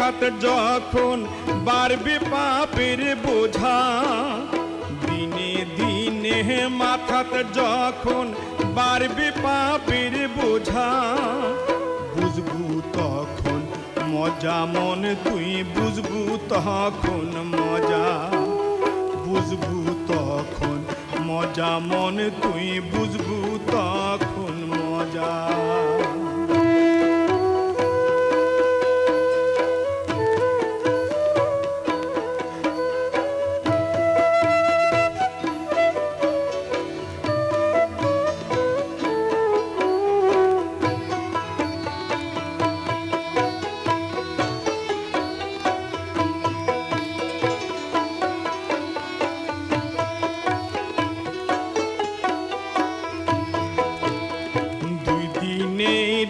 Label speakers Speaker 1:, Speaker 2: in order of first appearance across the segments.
Speaker 1: মাথাতে যখন বাড়বে পাপের বোঝা, দিনে দিনে মাথাতে যখন বাড়বে পাপের বোঝা, বুঝবু তখন মজা, মন তুই বুঝবু তখন মজা, বুঝবু তখন মজা, মন তুই বুঝবু তখন মজা।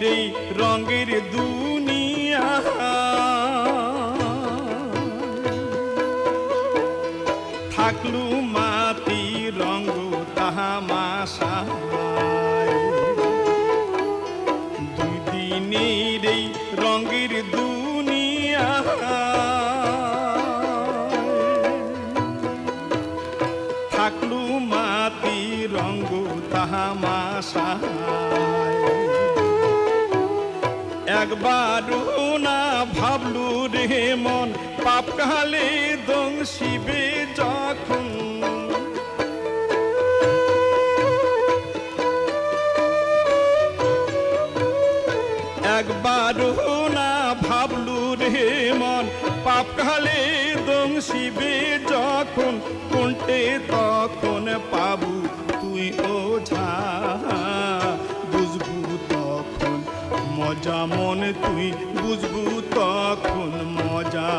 Speaker 1: এই রঙের দুনিয়া। থাকলু মাটি রঙ তাহামাশা দুই দিনের এই রঙের দুনিয়া। থাকলু মাটি রঙ্গ তাহামাশা একবার না ভাবলু রে মন, পাপ কালে দং শিবে যখন। একবার না ভাবলু রে মন, পাপ কালে দং শিবে যখন। কোনটে তখন পাবু তুই ওঝা। বুঝবু মজা মন তুই বুঝবু তখন মজা।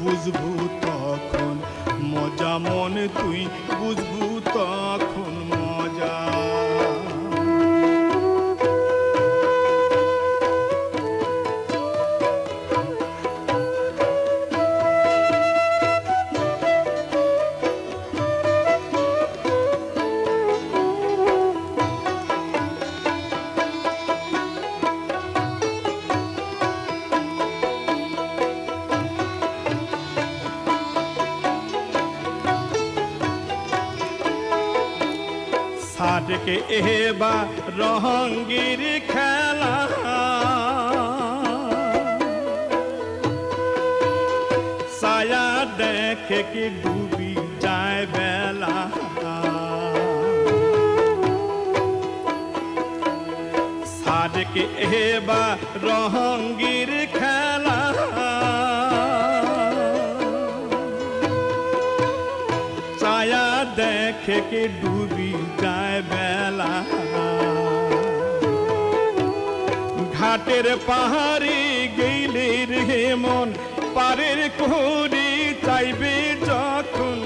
Speaker 1: বুঝবু তখন মজা মন তুই বুঝবু সাটকে এবা রহঙ্গির খেলা। সায়া দেখে কি ডুবি যায় বেলা। সাটকে এবা রহঙ্গির খেলা। ছায়া দেখে কে ডুবি যায় বেলা। ঘাটের পাহাড়ে গেলে রে মন পারের করে চাইবে যখন।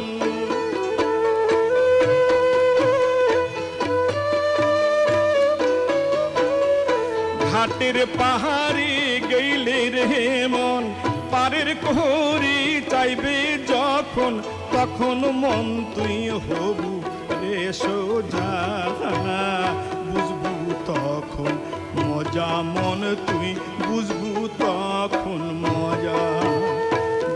Speaker 1: ঘাটের পাহাড়ে পারের কোহরি চাইবে যখন, তখন মন তুই হবু রে সোজা। বুঝবু তখন মজা, মন তুই বুঝবু তখন মজা।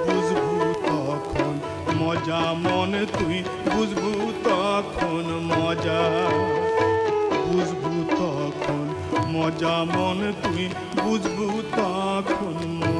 Speaker 1: বুঝবু তখন মজা, মন তুই বুঝবু তখন মজা। বুঝবু তখন মজা, মন তুই বুঝবু তখন মজা।